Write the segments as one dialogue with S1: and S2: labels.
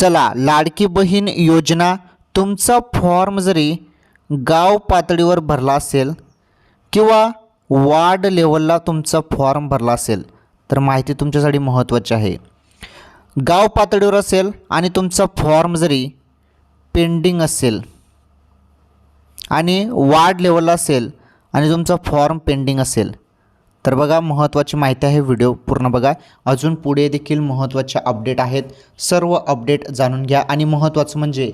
S1: चला लाडकी बहीण योजना तुमचा फॉर्म जरी गाव पातळीवर भरला असेल किंवा वार्ड लेवलला तुमचा फॉर्म भरला असेल तर माहिती तुमच्यासाठी महत्त्वाची आहे. गाव पातळीवर असेल आणि तुमचा फॉर्म जरी पेंडिंग असेल आणि वार्ड लेवलला असेल आणि तुमचा फॉर्म पेंडिंग असेल तर बघा महत्त्वाची माहिती आहे व्हिडिओ पूर्ण बघा. अजून पुढे देखील महत्त्वाचे अपडेट आहेत. सर्व अपडेट जाणून घ्या. आणि महत्त्वाचं म्हणजे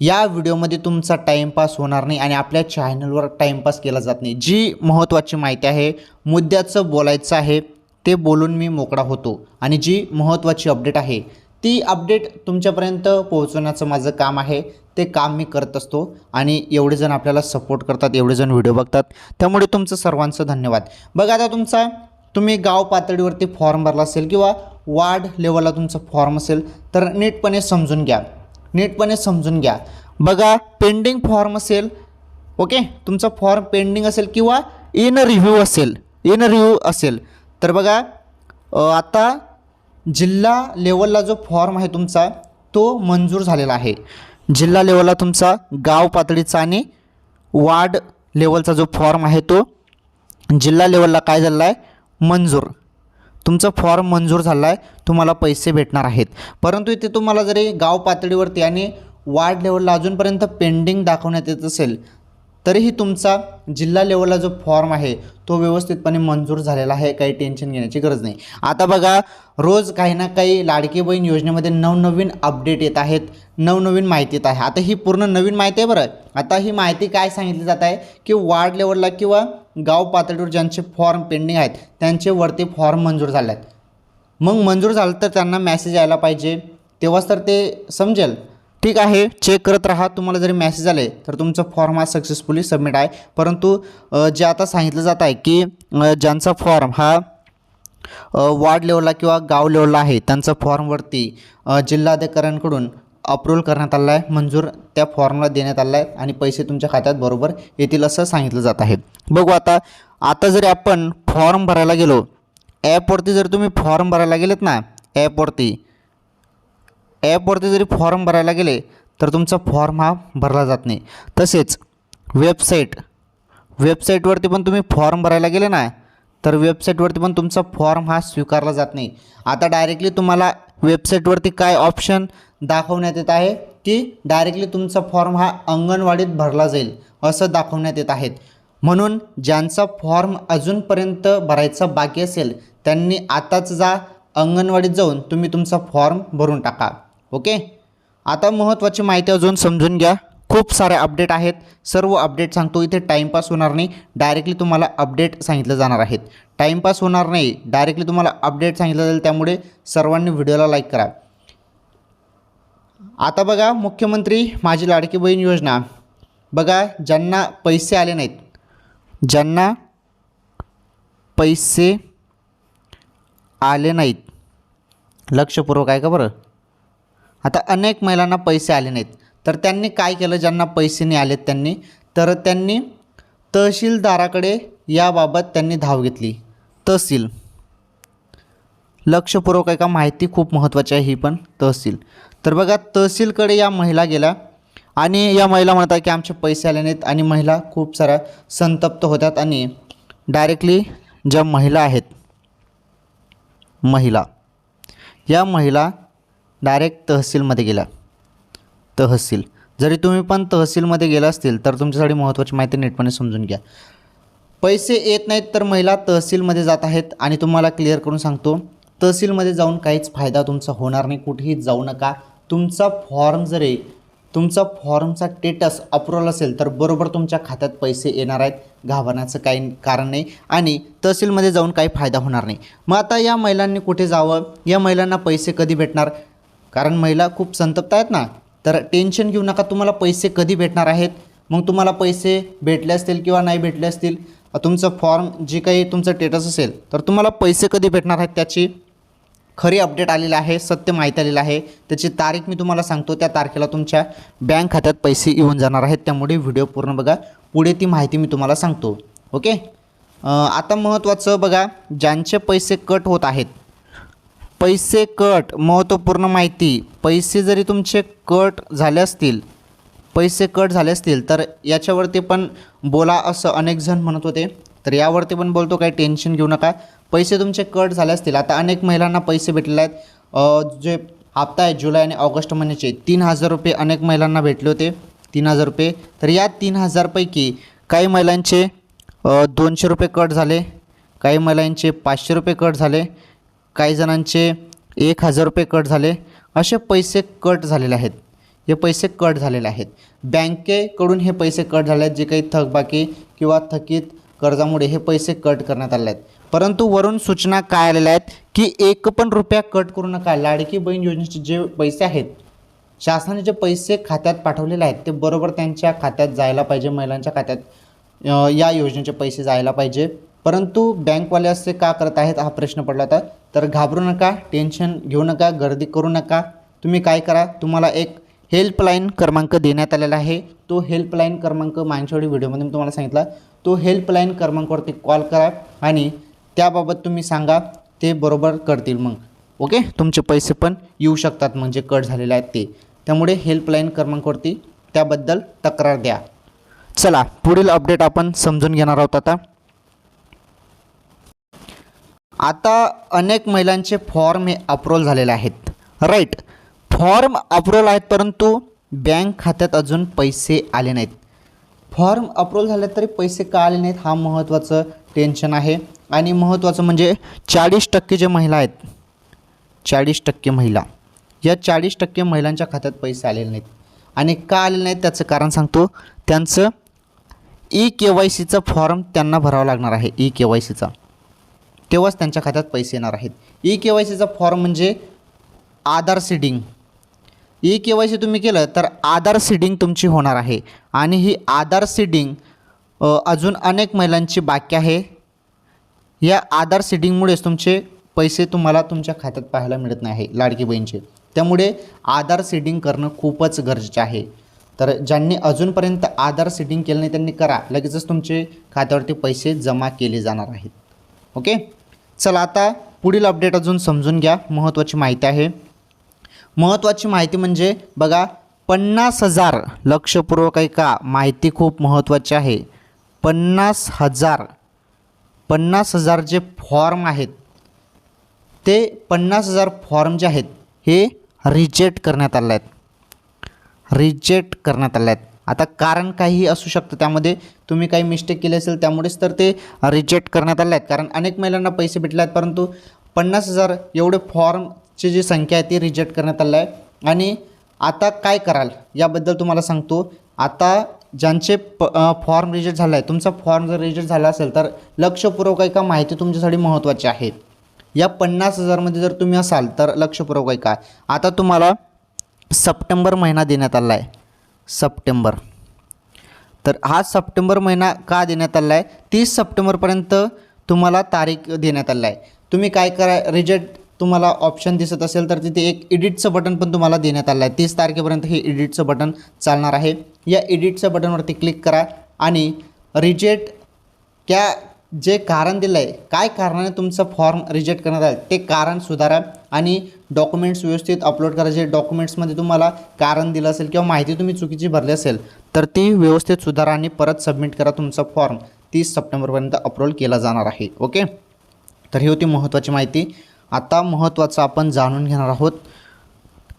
S1: या व्हिडिओमध्ये तुमचा टाईमपास होणार नाही आणि आपल्या चॅनलवर टाईमपास केला जात नाही. जी महत्त्वाची माहिती आहे मुद्द्याचं बोलायचं आहे ते बोलून मी मोकळा होतो. आणि जी महत्त्वाची अपडेट आहे ती अपडेट तुमच्यापर्यंत पोहोचवण्याचं माझं काम आहे. ते काम मी करत असतो आणि एवढे जण आपल्याला सपोर्ट करतात एवढे जण व्हिडिओ बघतात. त्यामुळे तुमचं सर्वांचं धन्यवाद. बघा आता तुमचा तुम्ही गाव पातळीवरती फॉर्म भरला असेल किंवा वार्ड लेवलला तुमचा फॉर्म असेल तर नीटपणे समजून घ्या. नीटपणे समजून घ्या. बघा पेंडिंग फॉर्म असेल ओके तुमचा फॉर्म पेंडिंग असेल किंवा इन रिव्ह्यू असेल इन रिव्ह्यू असेल. तर बघा आता जिल्हा लेवलला जो फॉर्म आहे तुमचा तो मंजूर झालेला आहे. जिल्हा लेवलला तुमचा गाव पातळीचा आणि वार्ड लेवलचा जो फॉर्म आहे तो जिल्हा लेवलला काय झालेला आहे? मंजूर. तुमचा फॉर्म मंजूर झाला आहे तुम्हाला पैसे भेटणार आहेत. परंतु इथे तुम्हाला जरी गाव पातळीवरती आणि वार्ड लेवलला अजूनपर्यंत पेंडिंग दाखवण्यात येत असेल तरीही तुमचा जिल्हा लेवलला जो फॉर्म आहे तो व्यवस्थितपणे मंजूर झालेला आहे काही टेन्शन घेण्याची गरज नाही. आता बघा रोज काही ना काही लाडकी बहीण योजनेमध्ये नवनवीन अपडेट येत आहेत नवनवीन माहिती येत आहे. आता ही पूर्ण नवीन माहिती आहे बरं. आता ही माहिती काय सांगितली जात आहे की वार्ड लेवलला किंवा गाव पातळीवर ज्यांचे फॉर्म पेंडिंग आहेत त्यांचे वरती फॉर्म मंजूर झाले आहेत मग मंजूर झालं तर त्यांना मॅसेज यायला पाहिजे. तेव्हाच तर ते समजेल. ठीक आहे चेक करत राहा. तुम्हाला जरी मॅसेज आले तर तुमचा फॉर्म हा सक्सेसफुली सबमिट आहे. परंतु जे आता सांगितलं जात आहे की ज्यांचा फॉर्म हा वार्ड लेवलला किंवा गाव लेवलला आहे त्यांचा फॉर्मवरती जिल्हाधिकाऱ्यांकडून अप्रूव्हल करण्यात आला आहे मंजूर त्या फॉर्मला देण्यात आला आहे आणि पैसे तुमच्या खात्यात बरोबर येतील असं सांगितलं जात आहे. बघू आता आता जरी आपण फॉर्म भरायला गेलो ॲपवरती जर तुम्ही फॉर्म भरायला गेलेत ना ॲपवरती ॲपवरती जरी फॉर्म भरायला गेले तर तुमचा फॉर्म हा भरला जात नाही. तसेच वेबसाईट वेबसाईटवरती पण तुम्ही फॉर्म भरायला गेले ना तर वेबसाईटवरती पण तुमचा फॉर्म हा स्वीकारला जात नाही. आता डायरेक्टली तुम्हाला वेबसाईटवरती काय ऑप्शन दाखवण्यात येत आहे की डायरेक्टली तुमचा फॉर्म हा अंगणवाडीत भरला जाईल असं दाखवण्यात येत आहेत म्हणून ज्यांचा फॉर्म अजूनपर्यंत भरायचा बाकी असेल त्यांनी आताच जा अंगणवाडीत जाऊन तुम्ही तुमचा फॉर्म भरून टाका. ओके? आता महत्त्वाची माहिती अजून समजून घ्या. खूप सारे अपडेट आहेत. सर्व अपडेट सांगतो इथे टाईमपास होणार नाही. डायरेक्टली तुम्हाला अपडेट सांगितलं जाणार आहेत. टाईमपास होणार नाही. डायरेक्टली तुम्हाला अपडेट सांगितलं जाईल त्यामुळे सर्वांनी व्हिडिओला लाईक करा. आता बघा मुख्यमंत्री माझी लाडकी बहीण योजना. बघा ज्यांना पैसे आले नाहीत ज्यांना पैसे आले नाहीत. लक्षपूर्वक आहे का बरं. आता अनेक महिलांना पैसे आले नाहीत. तर त्यांनी काय केलं? ज्यांना पैसे नाही आलेत त्यांनी तर त्यांनी तहसीलदाराकडे याबाबत त्यांनी धाव घेतली. तहसील. लक्षपूर्वक एका माहिती खूप महत्त्वाची आहे ही पण तहसील. तर बघा तहसीलकडे या महिला गेल्या आणि या महिला म्हणतात की आमचे पैसे आले नाहीत आणि महिला खूप साऱ्या संतप्त होतात आणि डायरेक्टली ज्या महिला आहेत महिला या महिला डायरेक्ट तहसीलमध्ये गेला. तहसील. जरी तुम्ही पण तहसीलमध्ये गेला असतील तर तुमच्यासाठी महत्त्वाची माहिती नीटपणे समजून घ्या. पैसे येत नाहीत तर महिला तहसीलमध्ये जात आहेत आणि तुम्हाला क्लिअर करून सांगतो तहसीलमध्ये जाऊन काहीच फायदा तुमचा होणार नाही कुठेही जाऊ नका. तुमचा फॉर्म जरी तुमचा फॉर्मचा स्टेटस अप्रुव्हल असेल तर बरोबर तुमच्या खात्यात पैसे येणार आहेत घाबरण्याचं काही कारण नाही आणि तहसीलमध्ये जाऊन काही फायदा होणार नाही. मग आता या महिलांनी कुठे जावं? या महिलांना पैसे कधी भेटणार? कारण महिला खूप संतप्त आहेत ना तर टेन्शन घेऊ नका तुम्हाला पैसे कधी भेटणार आहेत? मग तुम्हाला पैसे भेटले असतील किंवा नाही भेटले असतील तुमचं फॉर्म जे काही तुमचं स्टेटस असेल तर तुम्हाला पैसे कधी भेटणार आहेत त्याची? खरी अपडेट आलेली आहे सत्य माहिती आलेलं आहे. त्याची तारीख मी तुम्हाला सांगतो त्या तारखेला तुमच्या बँक खात्यात पैसे येऊन जाणार आहेत. त्यामुळे व्हिडिओ पूर्ण बघा. पुढे ती माहिती मी तुम्हाला सांगतो. ओके आता महत्त्वाचं बघा ज्यांचे पैसे कट होत आहेत पैसे कट महत्त्वपूर्ण माहिती. पैसे जरी तुमचे कट झाले असतील पैसे कट झाले असतील तर याच्यावरती पण बोला असं अनेक जण म्हणत होते. तर यावरती पण बोलतो काही टेन्शन घेऊ नका. पैसे तुमचे कट झाले असतील आता अनेक महिलांना पैसे भेटलेले आहेत. जे हप्ता आहे जुलै आणि ऑगस्ट महिन्याचे तीन हजार रुपये अनेक महिलांना भेटले होते. तीन हजार रुपये. तर या तीन हजारपैकी काही महिलांचे दोनशे रुपये कट झाले. काही महिलांचे पाचशे रुपये कट झाले. काही जणांचे एक हजार रुपये कट झाले. असे पैसे कट झालेले आहेत. हे पैसे कट झालेले आहेत. बँकेकडून हे पैसे कट झाले आहेत. जे काही थकबाकी किंवा थकीत कर्जामुळे हे पैसे कट करण्यात आले आहेत. परंतु वरून सूचना काय आलेल्या आहेत की एक पण रुपया कट करू नका. लाडकी बहीण योजनेचे जे पैसे आहेत शासनाने जे पैसे खात्यात पाठवलेले आहेत ते बरोबर त्यांच्या खात्यात जायला पाहिजे. महिलांच्या खात्यात या योजनेचे पैसे जायला पाहिजे. परंतु बँकवाले असे का करत आहेत? हा प्रश्न पडला होता. तर घाबरू नका टेन्शन घेऊ नका गर्दी करू नका. तुम्ही काय करा तुम्हाला एक हेल्पलाईन क्रमांक देण्यात आलेला आहे. तो हेल्पलाईन क्रमांक मानशेवाडी व्हिडिओमध्ये मी तुम्हाला सांगितला. तो हेल्पलाईन क्रमांकावरती कॉल करा आणि त्याबाबत तुम्ही सांगा ते बरोबर करतील मग. ओके तुमचे पैसे पण येऊ शकतात म्हणजे कट झालेले आहेत ते. त्यामुळे हेल्पलाईन क्रमांकावरती त्याबद्दल तक्रार द्या. चला पुढील अपडेट आपण समजून घेणार आहोत आता. आता अनेक महिलांचे फॉर्म हे अप्रूव्हल झालेले आहेत. राईट फॉर्म अप्रूव्हल आहेत परंतु बँक खात्यात अजून पैसे आले नाहीत. फॉर्म अप्रूव्हल झाले तरी पैसे का आले नाहीत हा महत्त्वाचं टेन्शन आहे. आणि महत्त्वाचं म्हणजे चाळीस टक्के जे महिला आहेत चाळीस टक्के महिला या चाळीस टक्के महिलांच्या खात्यात पैसे आलेले नाहीत. आणि का आलेले नाहीत त्याचं कारण सांगतो. त्यांचं ई के वाय सीचा फॉर्म त्यांना भरावा लागणार आहे ई के वाय सीचा तेव्हाच त्यांच्या खात्यात पैसे येणार आहेत. ई के वाय सीचा फॉर्म म्हणजे Aadhaar seeding. E K Y C तुम्ही केलं तर आधार सीडिंग तुमची होणार आहे. आणि ही आधार सीडिंग अजून अनेक महिलांची बाकी आहे. या आधार सीडिंगमुळेच तुमचे पैसे तुम्हाला तुमच्या खात्यात पाहायला मिळत नाही आहे लाडकी बहीणचे. त्यामुळे आधार सीडिंग करणं खूपच गरजेचं आहे. तर ज्यांनी अजूनपर्यंत आधार सीडिंग केलं नाही त्यांनी करा. लगेचच तुमचे खात्यावरती पैसे जमा केले जाणार आहेत. ओके? चला आता पुढील अपडेट अजून समजून घ्या. महत्त्वाची माहिती आहे. महत्त्वाची माहिती म्हणजे बघा पन्नास हजार लक्षपूर्वक ऐका. माहिती खूप महत्त्वाची आहे. पन्नास हजार पन्नास हजार जे फॉर्म आहेत ते पन्नास हजार फॉर्म जे आहेत हे रिजेक्ट करण्यात आले आहेत. रिजेक्ट करण्यात आले आहेत. आता कारण काहीही असू शकतं. त्यामध्ये तुम्ही काही मिस्टेक केली असेल त्यामुळेच तर ते रिजेक्ट करण्यात आले आहेत. कारण अनेक महिलांना पैसे भेटले आहेत परंतु पन्नास हजार एवढे फॉर्मची जी संख्या आहे ती रिजेक्ट करण्यात आली आहे. आणि आता काय कराल? याबद्दल तुम्हाला सांगतो. आता ज्यांचे प फॉर्म रिजेक्ट झाला आहे तुमचा फॉर्म जर रिजेक्ट झाला असेल तर लक्षपूर्वक ऐका माहिती तुमच्यासाठी महत्त्वाची आहे. या पन्नास हजारमध्ये जर तुम्ही असाल तर लक्षपूर्वक ऐका. आता तुम्हाला सप्टेंबर महिना देण्यात आला आहे. सप्टेंबर. तर हा सप्टेंबर महिना का देण्यात आला आहे तीस सप्टेंबरपर्यंत तुम्हाला तारीख देण्यात आला आहे तुम्ही काय करा रिजेक्ट तुम्हाला ऑप्शन दिसत असेल तर तिथे एक एडिटचं बटन पण तुम्हाला देण्यात आलं आहे तीस तारखेपर्यंत हे एडिटचं बटन चालणार आहे. या एडिटचं बटनवरती क्लिक करा आणि रिजेक्ट त्या जे कारण दिलं आहे काय कारणाने तुमचं फॉर्म रिजेक्ट करण्यात आलं ते कारण सुधारा आणि डॉक्युमेंट्स व्यवस्थित अपलोड करा. जे डॉक्युमेंट्समध्ये तुम्हाला कारण दिलं असेल किंवा माहिती तुम्ही चुकीची भरली असेल तर ती व्यवस्थित सुधारा आणि परत सबमिट करा. तुमचा फॉर्म तीस सप्टेंबरपर्यंत अपलोड केला जाणार आहे. ओके? तर ही होती महत्त्वाची माहिती. आता महत्त्वाचं आपण जाणून घेणार आहोत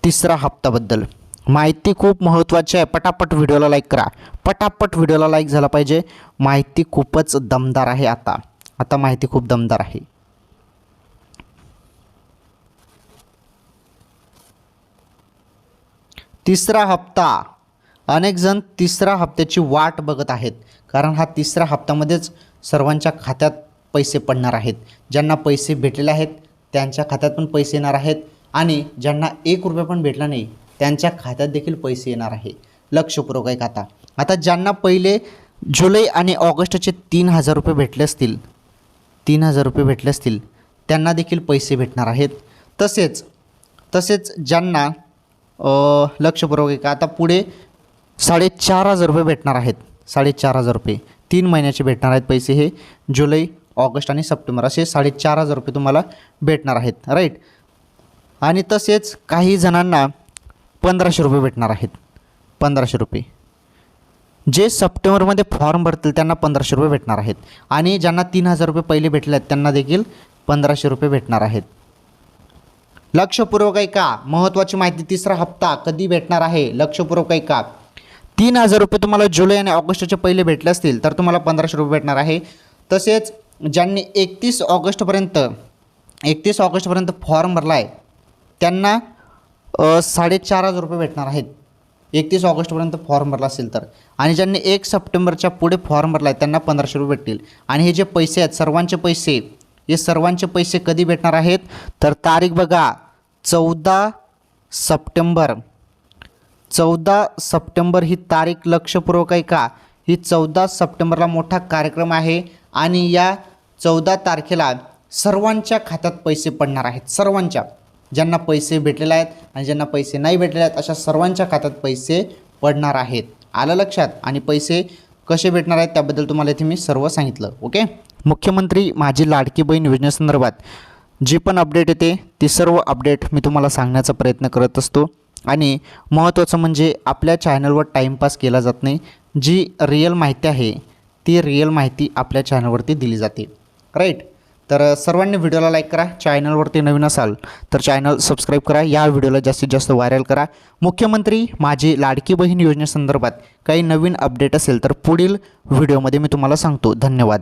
S1: तिसरा हप्त्याबद्दल माहिती खूप महत्त्वाची आहे. पटापट व्हिडिओला लाईक करा. पटापट व्हिडिओला लाईक झाला पाहिजे. माहिती खूपच दमदार आहे आता. आता माहिती खूप दमदार आहे. तिसरा हप्ता. अनेक जण तिसरा हप्त्याची वाट बघत आहेत. कारण हा तिसऱ्या हप्त्यामध्येच सर्वांच्या खात्यात पैसे पडणार आहेत. ज्यांना पैसे भेटलेले आहेत त्यांच्या खात्यात पण पैसे येणार आहेत. आणि ज्यांना एक रुपया पण भेटला नाही त्यांच्या खात्यात देखील पैसे येणार आहे. लक्षपूर्वक आहे आता. आता ज्यांना पहिले जुलै आणि ऑगस्टचे तीन हजार रुपये भेटले असतील तीन हजार रुपये भेटले असतील त्यांना देखील पैसे भेटणार आहेत. तसेच तसेच ज्यांना लक्षपूर्वक आहे का आता पुढे साडेचार हजार रुपये भेटणार आहेत. साडेचार हजार रुपये. तीन महिन्याचे भेटणार आहेत पैसे हे. जुलै ऑगस्ट आणि सप्टेंबर असे साडेचार हजार रुपये तुम्हाला भेटणार आहेत. राईट आणि तसेच काही जणांना पंधराशे रुपये भेटणार आहेत. पंधराशे रुपये. जे सप्टेंबरमध्ये फॉर्म भरतील त्यांना पंधराशे रुपये भेटणार आहेत. आणि ज्यांना तीन हजार रुपये पहिले भेटले आहेत त्यांना देखील पंधराशे रुपये भेटणार आहेत. लक्षपूर्वक ऐका. महत्त्वाची माहिती तिसरा हप्ता कधी भेटणार आहे? लक्षपूर्वक ऐका. तीन हजार रुपये तुम्हाला जुलै आणि ऑगस्टचे पहिले भेटले असतील तर तुम्हाला पंधराशे रुपये भेटणार आहे. तसेच ज्यांनी एकतीस ऑगस्टपर्यंत एकतीस ऑगस्टपर्यंत फॉर्म भरला आहे त्यांना साडेचार हजार रुपये भेटणार आहेत. एकतीस ऑगस्टपर्यंत फॉर्म भरला असेल तर. आणि ज्यांनी एक सप्टेंबरच्या पुढे फॉर्म भरला आहे त्यांना पंधराशे रुपये भेटतील. आणि हे जे पैसे आहेत सर्वांचे पैसे हे सर्वांचे पैसे कधी भेटणार आहेत? तर तारीख बघा चौदा सप्टेंबर. चौदा सप्टेंबर ही तारीख लक्षपूर्वक आहे का ही चौदा सप्टेंबरला मोठा कार्यक्रम आहे आणि या चौदा तारखेला सर्वांच्या खात्यात पैसे पडणार आहेत. सर्वांच्या. ज्यांना पैसे भेटलेले आहेत आणि ज्यांना पैसे नाही भेटलेले आहेत अशा सर्वांच्या खात्यात पैसे पडणार आहेत. आलं लक्षात? आणि पैसे कसे भेटणार आहेत त्याबद्दल तुम्हाला इथे मी सर्व सांगितलं ओके? मुख्यमंत्री माझी लाडकी बहीण योजनेसंदर्भात जी पण अपडेट येते ती सर्व अपडेट मी तुम्हाला सांगण्याचा प्रयत्न करत असतो. आणि महत्त्वाचं म्हणजे आपल्या चॅनलवर टाईमपास केला जात नाही. जी रिअल माहिती आहे ती रिअल माहिती आपल्या चॅनलवरती दिली जाते. राईट तर सर्वांनी व्हिडिओला लाईक करा चॅनलवरती नवीन असाल तर चॅनल सबस्क्राईब करा या व्हिडिओला जास्तीत जास्त व्हायरल करा. मुख्यमंत्री माझी लाडकी बहीण योजनेसंदर्भात काही नवीन अपडेट असेल तर पुढील व्हिडिओमध्ये मी तुम्हाला सांगतो. धन्यवाद.